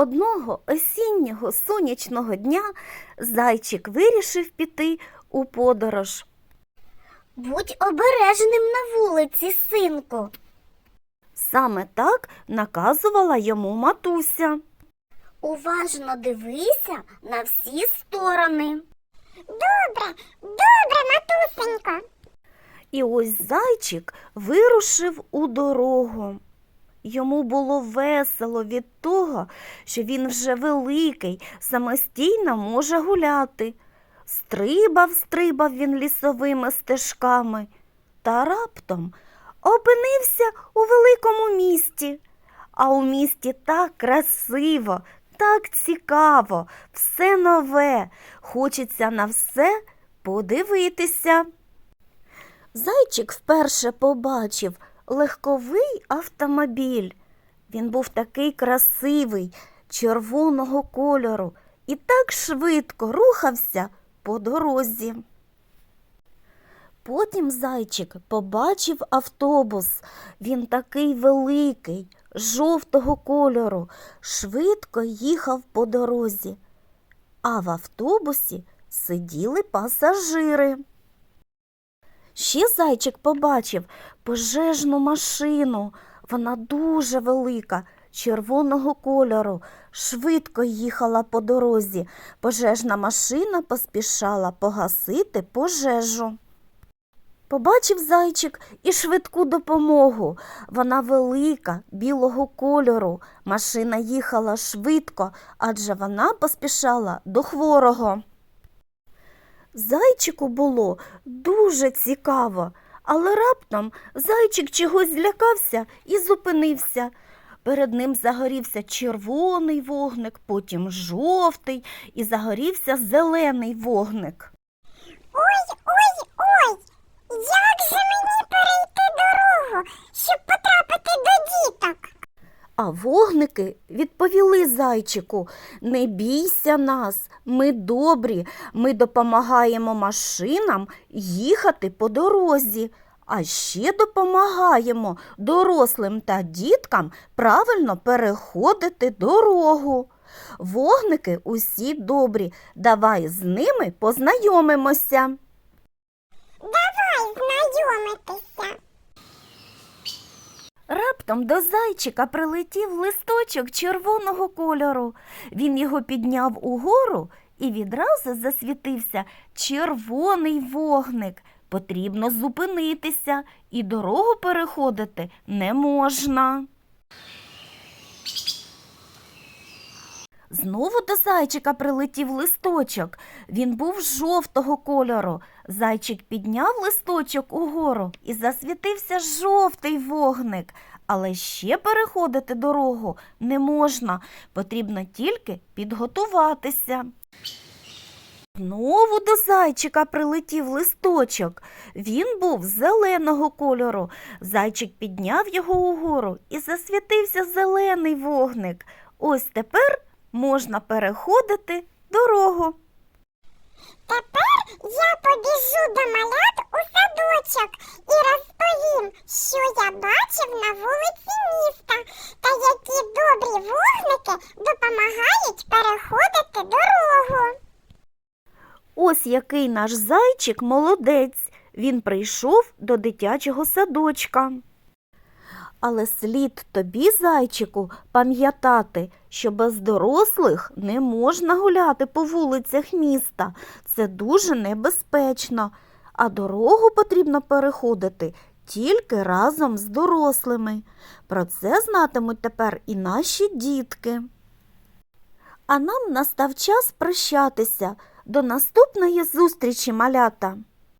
Одного осіннього сонячного дня зайчик вирішив піти у подорож. Будь обережним на вулиці, синку. Саме так наказувала йому матуся. Уважно дивися на всі сторони. Добре, добре, матусенько. І ось зайчик вирушив у дорогу. Йому було весело від того, що він вже великий, самостійно може гуляти. Стрибав, стрибав він лісовими стежками та раптом опинився у великому місті. А у місті так красиво, так цікаво, все нове. Хочеться на все подивитися. Зайчик вперше побачив легковий автомобіль. Він був такий красивий, червоного кольору і так швидко рухався по дорозі. Потім зайчик побачив автобус. Він такий великий, жовтого кольору, швидко їхав по дорозі. А в автобусі сиділи пасажири. Ще зайчик побачив пожежну машину. Вона дуже велика, червоного кольору, швидко їхала по дорозі. Пожежна машина поспішала погасити пожежу. Побачив зайчик і швидку допомогу. Вона велика, білого кольору. Машина їхала швидко, адже вона поспішала до хворого. Зайчику було дуже цікаво, але раптом зайчик чогось злякався і зупинився. Перед ним загорівся червоний вогник, потім жовтий і загорівся зелений вогник. Ой, ой, ой. Як же мені Вогники відповіли зайчику Не бійся нас, ми добрі, ми допомагаємо машинам їхати по дорозі, а ще допомагаємо дорослим та діткам правильно переходити дорогу. Вогники усі добрі, давай з ними познайомимося. Давай знайомитися. Раптом до зайчика прилетів листочок червоного кольору. Він його підняв угору і відразу засвітився червоний вогник. Потрібно зупинитися і дорогу переходити не можна. Знову до зайчика прилетів листочок. Він був жовтого кольору. Зайчик підняв листочок угору і засвітився жовтий вогник. Але ще переходити дорогу не можна, потрібно тільки підготуватися. Знову до зайчика прилетів листочок. Він був зеленого кольору. Зайчик підняв його угору і засвітився зелений вогник. Ось тепер можна переходити дорогу. Тепер я побіжу до малят у садочок і розповім, що я бачив на вулиці міста та які добрі вогники допомагають переходити дорогу. Ось який наш зайчик молодець. Він прийшов до дитячого садочка. Але слід тобі, зайчику, пам'ятати, що без дорослих не можна гуляти по вулицях міста. Це дуже небезпечно, а дорогу потрібно переходити тільки разом з дорослими. Про це знатимуть тепер і наші дітки. А нам настав час прощатися. До наступної зустрічі, малята!